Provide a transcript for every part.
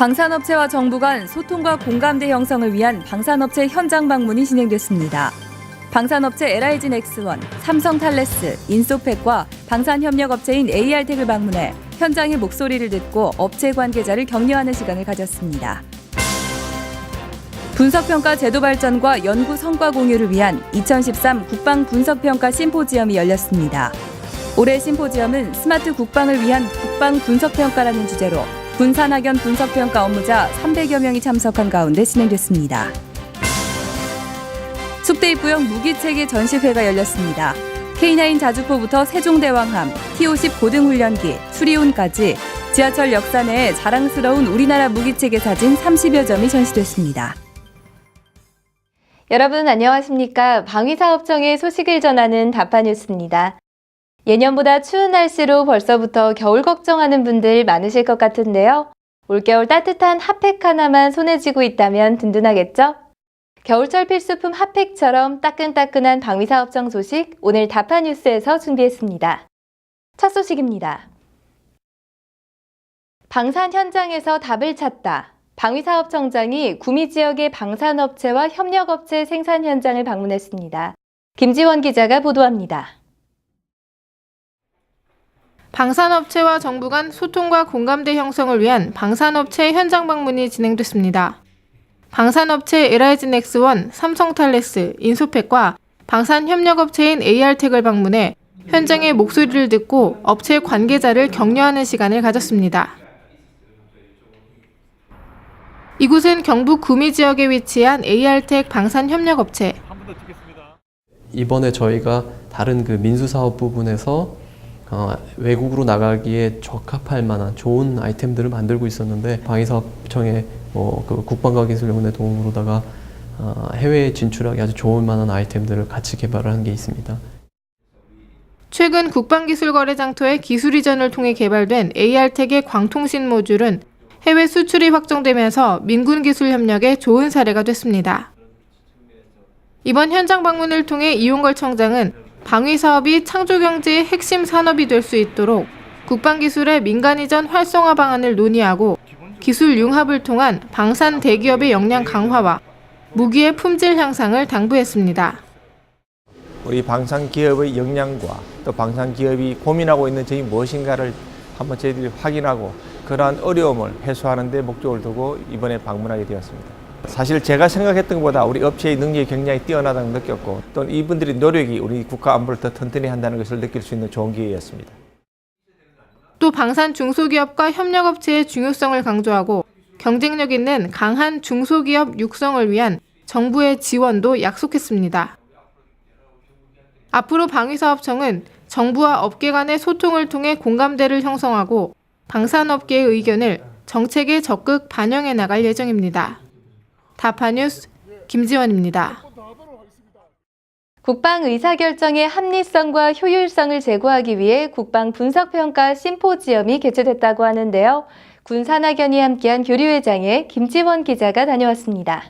방산업체와 정부 간 소통과 공감대 형성을 위한 방산업체 현장 방문이 진행됐습니다. 방산업체 LIG 넥스원, 삼성탈레스, 인소팩과 방산협력업체인 AR텍을 방문해 현장의 목소리를 듣고 업체 관계자를 격려하는 시간을 가졌습니다. 분석평가 제도 발전과 연구 성과 공유를 위한 2013 국방 분석평가 심포지엄이 열렸습니다. 올해 심포지엄은 스마트 국방을 위한 국방 분석평가라는 주제로 군산학연 분석평가 업무자 300여 명이 참석한 가운데 진행됐습니다. 숙대 입구형 무기체계 전시회가 열렸습니다. K9 자주포부터 세종대왕함, T-50 고등훈련기, 수리온까지 지하철 역사 내에 자랑스러운 우리나라 무기체계 사진 30여 점이 전시됐습니다. 여러분 안녕하십니까? 방위사업청의 소식을 전하는 다파뉴스입니다. 예년보다 추운 날씨로 벌써부터 겨울 걱정하는 분들 많으실 것 같은데요. 올겨울 따뜻한 핫팩 하나만 손에 쥐고 있다면 든든하겠죠? 겨울철 필수품 핫팩처럼 따끈따끈한 방위사업청 소식 오늘 다파뉴스에서 준비했습니다. 첫 소식입니다. 방산 현장에서 답을 찾다. 방위사업청장이 구미 지역의 방산업체와 협력업체 생산 현장을 방문했습니다. 김지원 기자가 보도합니다. 방산업체와 정부 간 소통과 공감대 형성을 위한 방산업체 현장 방문이 진행됐습니다. 방산업체 LIG 넥스원, 삼성탈레스, 인소팩과 방산협력업체인 AR텍을 방문해 현장의 목소리를 듣고 업체 관계자를 격려하는 시간을 가졌습니다. 이곳은 경북 구미 지역에 위치한 AR텍 방산협력업체. 이번에 저희가 다른 그 민수 사업 부분에서 어, 외국으로 나가기에 적합할 만한 좋은 아이템들을 만들고 있었는데 방위사업청의 뭐 그 국방과기술연구원의 도움으로다가 어, 해외에 진출하기 아주 좋을 만한 아이템들을 같이 개발을 한 게 있습니다. 최근 국방기술거래장터의 기술 이전을 통해 개발된 AR텍의 광통신 모듈은 해외 수출이 확정되면서 민군 기술 협력에 좋은 사례가 됐습니다. 이번 현장 방문을 통해 이용걸 청장은 방위 사업이 창조 경제의 핵심 산업이 될 수 있도록 국방 기술의 민간 이전 활성화 방안을 논의하고 기술 융합을 통한 방산 대기업의 역량 강화와 무기의 품질 향상을 당부했습니다. 우리 방산 기업의 역량과 또 방산 기업이 고민하고 있는 점이 무엇인가를 한번 저희들이 확인하고 그러한 어려움을 해소하는 데 목적을 두고 이번에 방문하게 되었습니다. 사실 제가 생각했던 것보다 우리 업체의 능력이 굉장히 뛰어나다는 걸 느꼈고 또 이분들의 노력이 우리 국가 안보를 더 튼튼히 한다는 것을 느낄 수 있는 좋은 기회였습니다. 또 방산 중소기업과 협력업체의 중요성을 강조하고 경쟁력 있는 강한 중소기업 육성을 위한 정부의 지원도 약속했습니다. 앞으로 방위사업청은 정부와 업계 간의 소통을 통해 공감대를 형성하고 방산업계의 의견을 정책에 적극 반영해 나갈 예정입니다. 다파뉴스 김지원입니다. 국방 의사결정의 합리성과 효율성을 제고하기 위해 국방 분석평가 심포지엄이 개최됐다고 하는데요. 군산학연이 함께한 교류회장에 김지원 기자가 다녀왔습니다.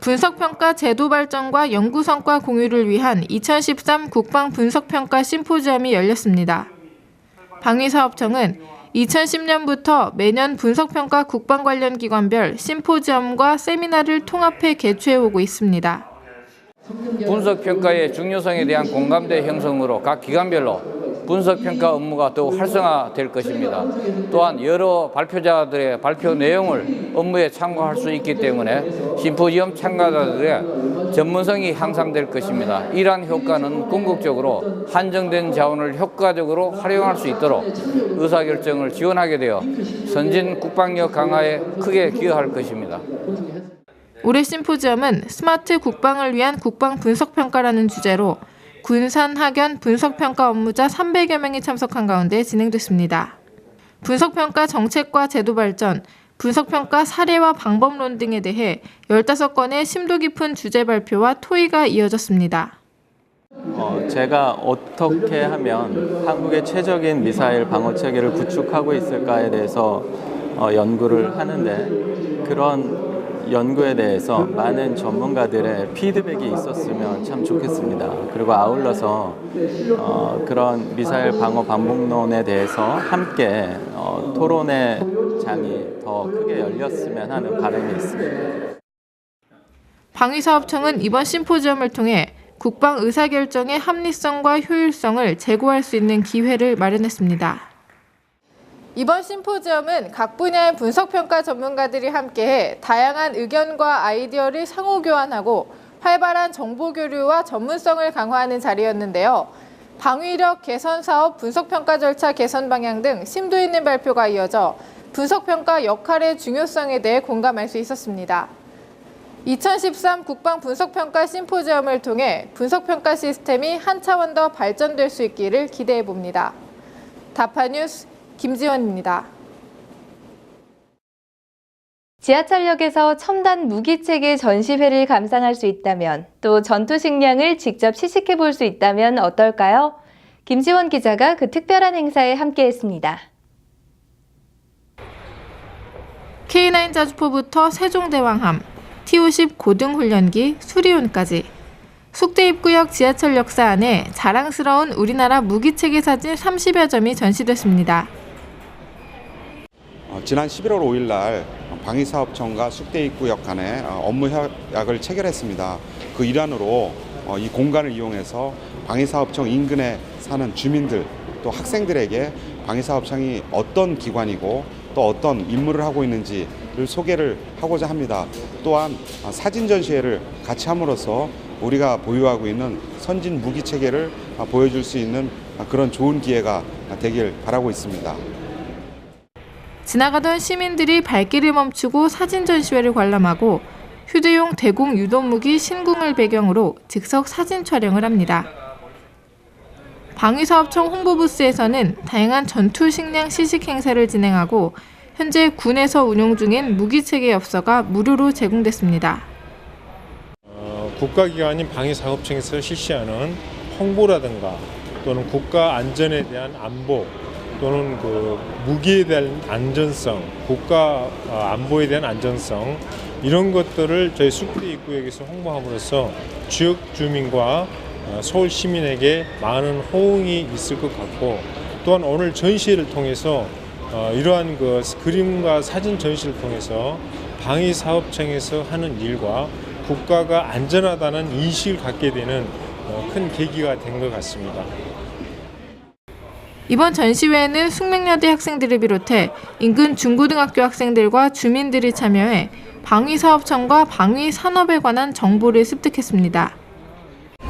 분석평가 제도 발전과 연구 성과 공유를 위한 2013 국방 분석평가 심포지엄이 열렸습니다. 방위사업청은 2010년부터 매년 분석평가 국방 관련 기관별 심포지엄과 세미나를 통합해 개최해 오고 있습니다. 분석 평가의 중요성에 대한 공감대 형성으로 각 기관별로 분석 평가 업무가 더욱 활성화될 것입니다. 또한 여러 발표자들의 발표 내용을 업무에 참고할 수 있기 때문에 심포지엄 참가자들의 전문성이 향상될 것입니다. 이러한 효과는 궁극적으로 한정된 자원을 효과적으로 활용할 수 있도록 의사결정을 지원하게 되어 선진 국방력 강화에 크게 기여할 것입니다. 올해 심포지엄은 스마트 국방을 위한 국방 분석평가라는 주제로 군산 학연 분석평가 업무자 300여 명이 참석한 가운데 진행됐습니다. 분석평가 정책과 제도 발전, 분석평가 사례와 방법론 등에 대해 15건의 심도 깊은 주제 발표와 토의가 이어졌습니다. 어, 제가 어떻게 하면 한국의 최적인 미사일 방어 체계를 구축하고 있을까에 대해서 어, 연구를 하는데 그런 연구에 대해서 많은 전문가들의 피드백이 있었으면 참 좋겠습니다. 그리고 아울러서 어, 그런 미사일 방어 방법론에 대해서 함께 어, 토론의 장이 더 크게 열렸으면 하는 바람이 있습니다. 방위사업청은 이번 심포지엄을 통해 국방 의사결정의 합리성과 효율성을 제고할 수 있는 기회를 마련했습니다. 이번 심포지엄은 각 분야의 분석평가 전문가들이 함께해 다양한 의견과 아이디어를 상호 교환하고 활발한 정보 교류와 전문성을 강화하는 자리였는데요. 방위력 개선 사업 분석평가 절차 개선 방향 등 심도 있는 발표가 이어져 분석평가 역할의 중요성에 대해 공감할 수 있었습니다. 2013 국방 분석평가 심포지엄을 통해 분석평가 시스템이 한 차원 더 발전될 수 있기를 기대해 봅니다. 다파뉴스 김지원입니다. 지하철역에서 첨단 무기체계 전시회를 감상할 수 있다면 또 전투 식량을 직접 시식해 볼 수 있다면 어떨까요? 김지원 기자가 그 특별한 행사에 함께했습니다. K9 자주포부터 세종대왕함, T-50 고등훈련기, 수리온까지 숙대 입구역 지하철 역사 안에 자랑스러운 우리나라 무기체계 사진 30여 점이 전시됐습니다. 어, 지난 11월 5일 날 방위사업청과 숙대입구역 간에 어, 업무 협약을 체결했습니다. 그 일환으로 어, 이 공간을 이용해서 방위사업청 인근에 사는 주민들 또 학생들에게 방위사업청이 어떤 기관이고 또 어떤 임무를 하고 있는지를 소개를 하고자 합니다. 또한 어, 사진 전시회를 같이 함으로써 우리가 보유하고 있는 선진 무기 체계를 어, 보여줄 수 있는 어, 그런 좋은 기회가 되길 바라고 있습니다. 지나가던 시민들이 발길을 멈추고 사진 전시회를 관람하고 휴대용 대공 유도무기 신궁을 배경으로 즉석 사진 촬영을 합니다. 방위사업청 홍보부스에서는 다양한 전투 식량 시식 행사를 진행하고 현재 군에서 운용 중인 무기체계 엽서가 무료로 제공됐습니다. 어, 국가기관인 방위사업청에서 실시하는 홍보라든가 또는 국가 안전에 대한 안보 또는 그 무기에 대한 안전성, 국가 어, 안보에 대한 안전성 이런 것들을 저희 숙대 입구역에서 홍보함으로써 지역 주민과 어, 서울 시민에게 많은 호응이 있을 것 같고 또한 오늘 전시회를 통해서 어, 이러한 그 그림과 사진 전시를 통해서 방위사업청에서 하는 일과 국가가 안전하다는 인식을 갖게 되는 어, 큰 계기가 된 것 같습니다. 이번 전시회에는 숙명여대 학생들을 비롯해 인근 중고등학교 학생들과 주민들이 참여해 방위사업청과 방위산업에 관한 정보를 습득했습니다.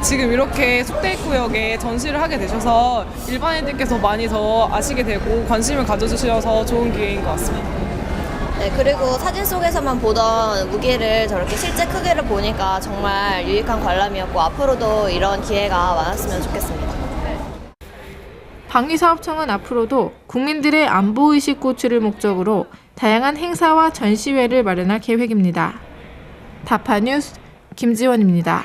지금 이렇게 숙대입구역에 전시를 하게 되셔서 일반인들께서 많이 더 아시게 되고 관심을 가져주셔서 좋은 기회인 것 같습니다. 네, 그리고 사진 속에서만 보던 무기를 저렇게 실제 크기를 보니까 정말 유익한 관람이었고 앞으로도 이런 기회가 많았으면 좋겠습니다. 방위사업청은 앞으로도 국민들의 안보의식 고취를 목적으로 다양한 행사와 전시회를 마련할 계획입니다. 다파뉴스 김지원입니다.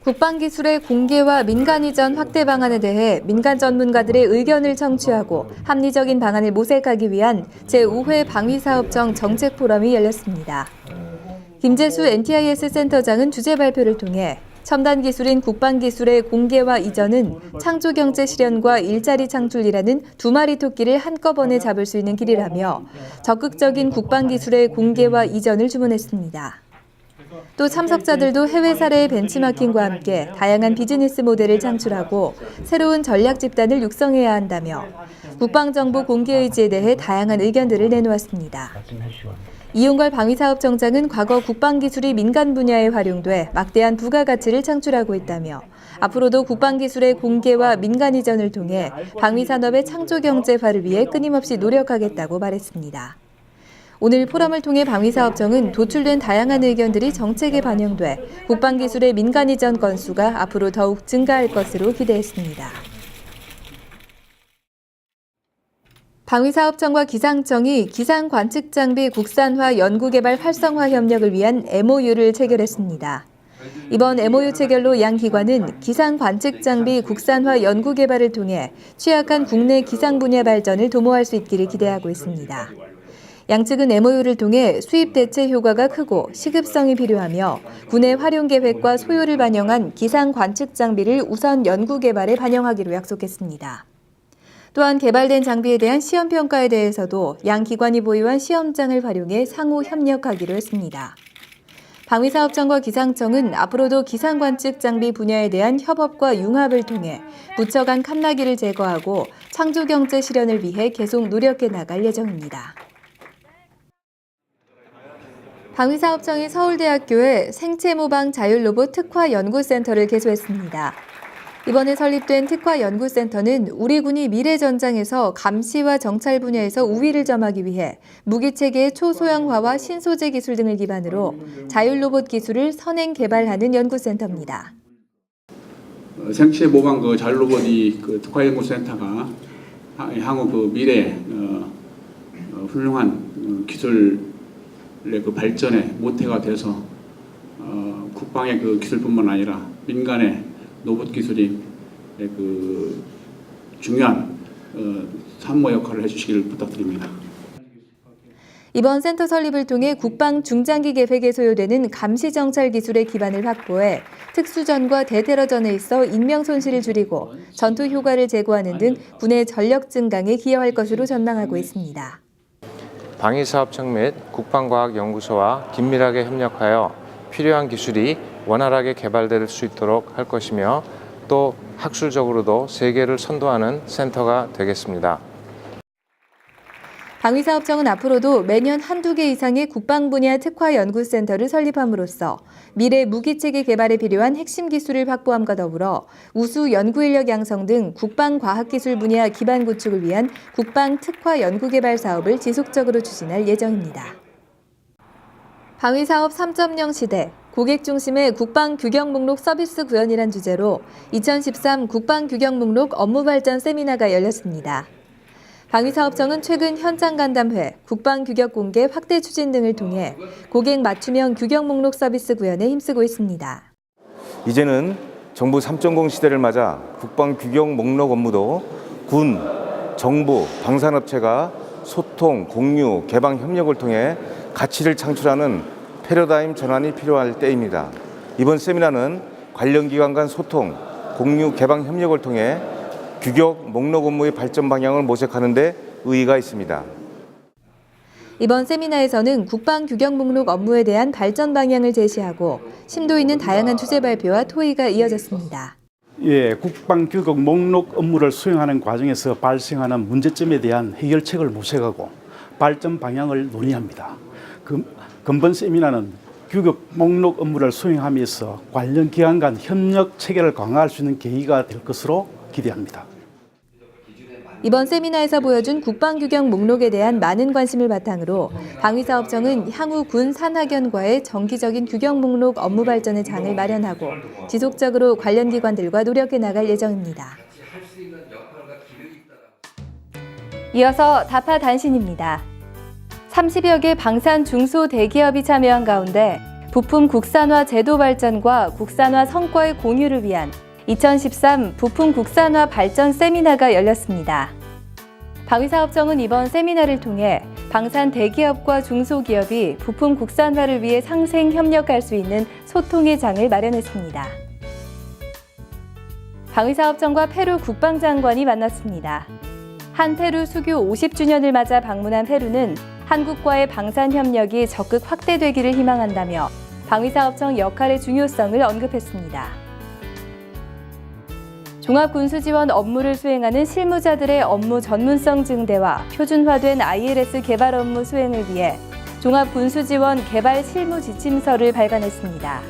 국방기술의 공개와 민간 이전 확대 방안에 대해 민간 전문가들의 의견을 청취하고 합리적인 방안을 모색하기 위한 제5회 방위사업청 정책포럼이 열렸습니다. 김재수 NTIS 센터장은 주제 발표를 통해 첨단 기술인 국방 기술의 공개와 이전은 창조 경제 실현과 일자리 창출이라는 두 마리 토끼를 한꺼번에 잡을 수 있는 길이라며 적극적인 국방 기술의 공개와 이전을 주문했습니다. 또 참석자들도 해외 사례의 벤치마킹과 함께 다양한 비즈니스 모델을 창출하고 새로운 전략 집단을 육성해야 한다며 국방정보 공개 의지에 대해 다양한 의견들을 내놓았습니다. 이용걸 방위사업청장은 과거 국방기술이 민간 분야에 활용돼 막대한 부가가치를 창출하고 있다며 앞으로도 국방기술의 공개와 민간 이전을 통해 방위산업의 창조 경제화를 위해 끊임없이 노력하겠다고 말했습니다. 오늘 포럼을 통해 방위사업청은 도출된 다양한 의견들이 정책에 반영돼 국방기술의 민간 이전 건수가 앞으로 더욱 증가할 것으로 기대했습니다. 방위사업청과 기상청이 기상 관측 장비 국산화 연구개발 활성화 협력을 위한 MOU를 체결했습니다. 이번 MOU 체결로 양 기관은 기상 관측 장비 국산화 연구 개발을 통해 취약한 국내 기상 분야 발전을 도모할 수 있기를 기대하고 있습니다. 양측은 MOU를 통해 수입 대체 효과가 크고 시급성이 필요하며 군의 활용 계획과 소요를 반영한 기상 관측 장비를 우선 연구 개발에 반영하기로 약속했습니다. 또한 개발된 장비에 대한 시험 평가에 대해서도 양 기관이 보유한 시험장을 활용해 상호 협력하기로 했습니다. 방위사업청과 기상청은 앞으로도 기상 관측 장비 분야에 대한 협업과 융합을 통해 부처 간 칸나기를 제거하고 창조 경제 실현을 위해 계속 노력해 나갈 예정입니다. 방위사업청이 서울대학교에 생체모방 자율로봇 특화 연구센터를 개소했습니다. 이번에 설립된 특화 연구센터는 우리 군이 미래 전장에서 감시와 정찰 분야에서 우위를 점하기 위해 무기 체계의 초소형화와 신소재 기술 등을 기반으로 자율로봇 기술을 선행 개발하는 연구센터입니다. 어, 생체 모방 그 자율로봇이 그 특화연구센터가 하- 향후 그 미래 어, 어, 훌륭한 어, 기술의 그 발전의 모태가 돼서 어, 국방의 그 기술뿐만 아니라 민간의 로봇 기술이 그 중요한 어, 산모 역할을 해주시기를 부탁드립니다. 이번 센터 설립을 통해 국방 중장기 계획에 소요되는 감시 정찰 기술의 기반을 확보해 특수전과 대테러전에 있어 인명 손실을 줄이고 전투 효과를 제고하는 등 군의 전력 증강에 기여할 것으로 전망하고 있습니다. 방위사업청 및 국방과학연구소와 긴밀하게 협력하여 필요한 기술이 원활하게 개발될 수 있도록 할 것이며 또 학술적으로도 세계를 선도하는 센터가 되겠습니다. 방위사업청은 앞으로도 매년 한두 개 이상의 국방 분야 특화 연구센터를 설립함으로써 미래 무기체계 개발에 필요한 핵심 기술을 확보함과 더불어 우수 연구 인력 양성 등 국방 과학 기술 분야 기반 구축을 위한 국방 특화 연구 개발 사업을 지속적으로 추진할 예정입니다. 방위사업 3.0 시대 고객 중심의 국방 규격 목록 서비스 구현이란 주제로 2013 국방 규격 목록 업무 발전 세미나가 열렸습니다. 방위사업청은 최근 현장 간담회, 국방 규격 공개 확대 추진 등을 통해 고객 맞춤형 규격 목록 서비스 구현에 힘쓰고 있습니다. 이제는 정부 3.0 시대를 맞아 국방 규격 목록 업무도 군, 정부, 방산업체가 소통, 공유, 개방 협력을 통해 가치를 창출하는 패러다임 전환이 필요할 때입니다. 이번 세미나는 관련 기관 간 소통, 공유, 개방 협력을 통해 규격 목록 업무의 발전 방향을 모색하는 데 의의가 있습니다. 이번 세미나에서는 국방 규격 목록 업무에 대한 발전 방향을 제시하고 심도 있는 다양한 주제 발표와 토의가 이어졌습니다. 예, 국방 규격 목록 업무를 수행하는 과정에서 발생하는 문제점에 대한 해결책을 모색하고 발전 방향을 논의합니다. 그, 근본 세미나는 규격 목록 업무를 수행하면서 관련 기관 간 협력 체계를 강화할 수 있는 계기가 될 것으로 기대합니다. 이번 세미나에서 보여준 국방 규격 목록에 대한 많은 관심을 바탕으로 방위사업청은 향후 군 산학연과의 정기적인 규격 목록 업무 발전의 장을 마련하고 지속적으로 관련 기관들과 노력해 나갈 예정입니다. 이어서 다파 단신입니다. 30여 개 방산 중소 대기업이 참여한 가운데 부품 국산화 제도 발전과 국산화 성과의 공유를 위한 2013 부품 국산화 발전 세미나가 열렸습니다. 방위사업청은 이번 세미나를 통해 방산 대기업과 중소기업이 부품 국산화를 위해 상생 협력할 수 있는 소통의 장을 마련했습니다. 방위사업청과 페루 국방장관이 만났습니다. 한 페루 수교 50주년을 맞아 방문한 페루는 한국과의 방산 협력이 적극 확대되기를 희망한다며 방위사업청 역할의 중요성을 언급했습니다. 종합군수지원 업무를 수행하는 실무자들의 업무 전문성 증대와 표준화된 ILS 개발 업무 수행을 위해 종합군수지원 개발 실무 지침서를 발간했습니다.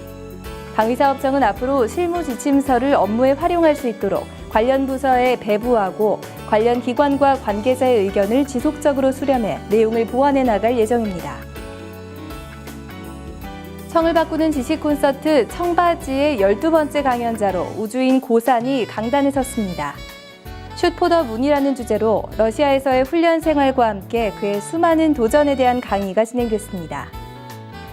방위사업청은 앞으로 실무 지침서를 업무에 활용할 수 있도록 관련 부서에 배부하고 관련 기관과 관계자의 의견을 지속적으로 수렴해 내용을 보완해 나갈 예정입니다. 청을 바꾸는 지식 콘서트 청바지의 12번째 강연자로 우주인 고산이 강단에 섰습니다. 슛포더 문이라는 주제로 러시아에서의 훈련 생활과 함께 그의 수많은 도전에 대한 강의가 진행됐습니다.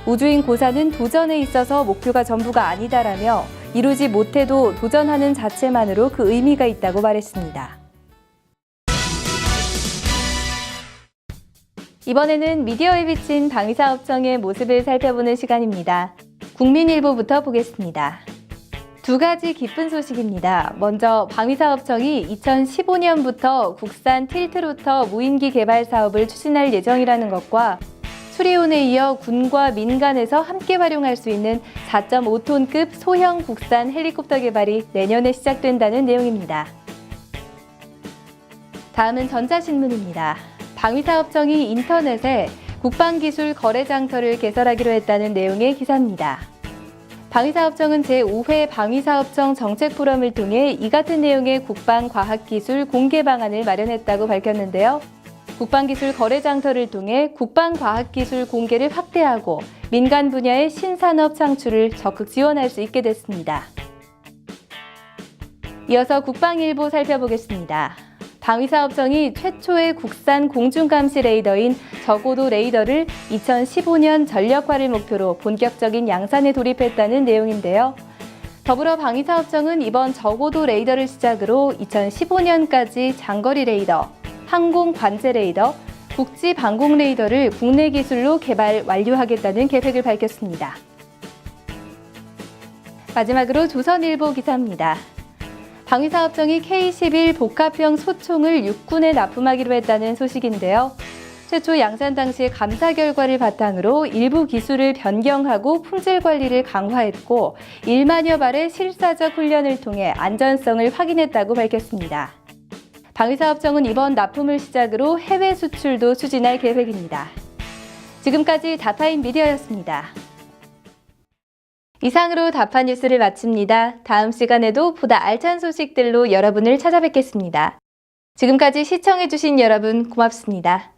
우주인 고산은 도전에 있어서 목표가 전부가 아니다라며 이루지 못해도 도전하는 자체만으로 그 의미가 있다고 말했습니다. 이번에는 미디어에 비친 방위사업청의 모습을 살펴보는 시간입니다. 국민일보부터 보겠습니다. 두 가지 기쁜 소식입니다. 먼저 방위사업청이 2015년부터 국산 틸트로터 무인기 개발 사업을 추진할 예정이라는 것과 수리온에 이어 군과 민간에서 함께 활용할 수 있는 4.5톤급 소형 국산 헬리콥터 개발이 내년에 시작된다는 내용입니다. 다음은 전자신문입니다. 방위사업청이 인터넷에 국방기술 거래장터를 개설하기로 했다는 내용의 기사입니다. 방위사업청은 제5회 방위사업청 정책포럼을 통해 이 같은 내용의 국방과학기술 공개 방안을 마련했다고 밝혔는데요. 국방기술 거래장터를 통해 국방과학기술 공개를 확대하고 민간 분야의 신산업 창출을 적극 지원할 수 있게 됐습니다. 이어서 국방일보 살펴보겠습니다. 방위사업청이 최초의 국산 공중감시 레이더인 저고도 레이더를 2015년 전력화를 목표로 본격적인 양산에 돌입했다는 내용인데요. 더불어 방위사업청은 이번 저고도 레이더를 시작으로 2015년까지 장거리 레이더, 항공 관제 레이더, 국지 방공 레이더를 국내 기술로 개발 완료하겠다는 계획을 밝혔습니다. 마지막으로 조선일보 기사입니다. 방위사업청이 K-11 복합형 소총을 육군에 납품하기로 했다는 소식인데요. 최초 양산 당시 감사 결과를 바탕으로 일부 기술을 변경하고 품질 관리를 강화했고 1만여 발의 실사적 훈련을 통해 안전성을 확인했다고 밝혔습니다. 방위사업청은 이번 납품을 시작으로 해외 수출도 추진할 계획입니다. 지금까지 다타임 미디어였습니다. 이상으로 다파 뉴스를 마칩니다. 다음 시간에도 보다 알찬 소식들로 여러분을 찾아뵙겠습니다. 지금까지 시청해주신 여러분 고맙습니다.